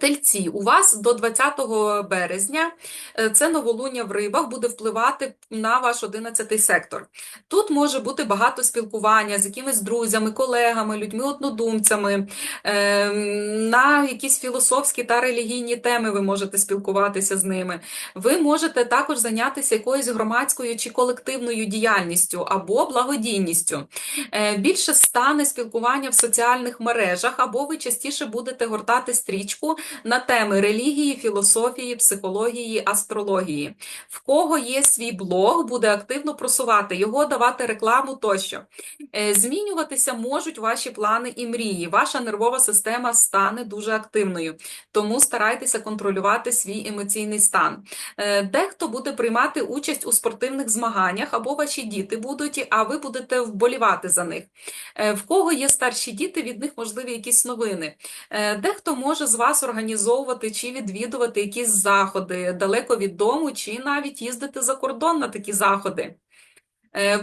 Тельці, у вас до 20 березня е, це новолуння в рибах буде впливати на ваш 11 сектор. Тут може бути багато спілкування з якимись друзями, колегами, людьми, однодумцями. е, На якісь філософські та релігійні теми ви можете спілкуватися з ними. Ви можете також зайнятися якоюсь громадською чи колективною діяльністю або благодійністю. Е, Більше стане спілкування в соціальних мережах, або ви частіше будете гортати стрічку на теми релігії, філософії, психології, астрології. В кого є свій блог, буде активно просувати його, давати рекламу тощо. Е, Змінюватися можуть ваші плани і мрії. Ваша нервова система стане дуже активною, тому старайтеся контролювати свій емоційний стан. Е, Дехто буде приймати участь у спортивних змаганнях, або ваші діти будуть, а ви будете вболівати за них. Е, В кого є старші діти, від них можливі якісь новини. Дехто може з вас організовувати чи відвідувати якісь заходи далеко від дому, чи навіть їздити за кордон на такі заходи. Е,